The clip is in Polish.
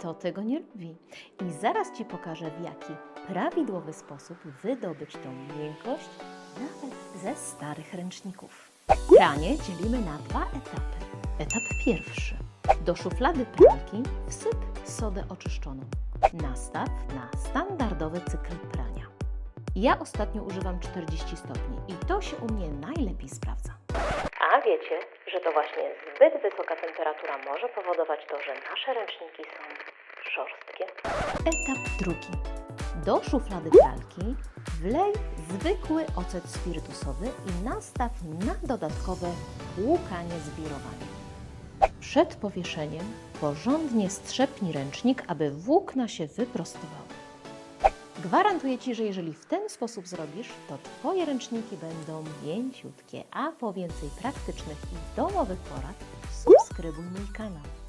kto tego nie lubi? I zaraz Ci pokażę, w jaki prawidłowy sposób wydobyć tą miękkość nawet ze starych ręczników. Pranie dzielimy na dwa etapy. Etap pierwszy. Do szuflady pralki wsyp sodę oczyszczoną. Nastaw na standardowy cykl prania. Ja ostatnio używam 40 stopni i to się u mnie najlepiej sprawdza. A wiecie, że to właśnie zbyt wysoka temperatura może powodować to, że nasze ręczniki są szorstkie? Etap drugi. Do szuflady pralki wlej zwykły ocet spirytusowy i nastaw na dodatkowe łukanie z wirowaniem. Przed powieszeniem porządnie strzepnij ręcznik, aby włókna się wyprostowały. Gwarantuję Ci, że jeżeli w ten sposób zrobisz, to Twoje ręczniki będą mięciutkie, a po więcej praktycznych i domowych porad subskrybuj mój kanał.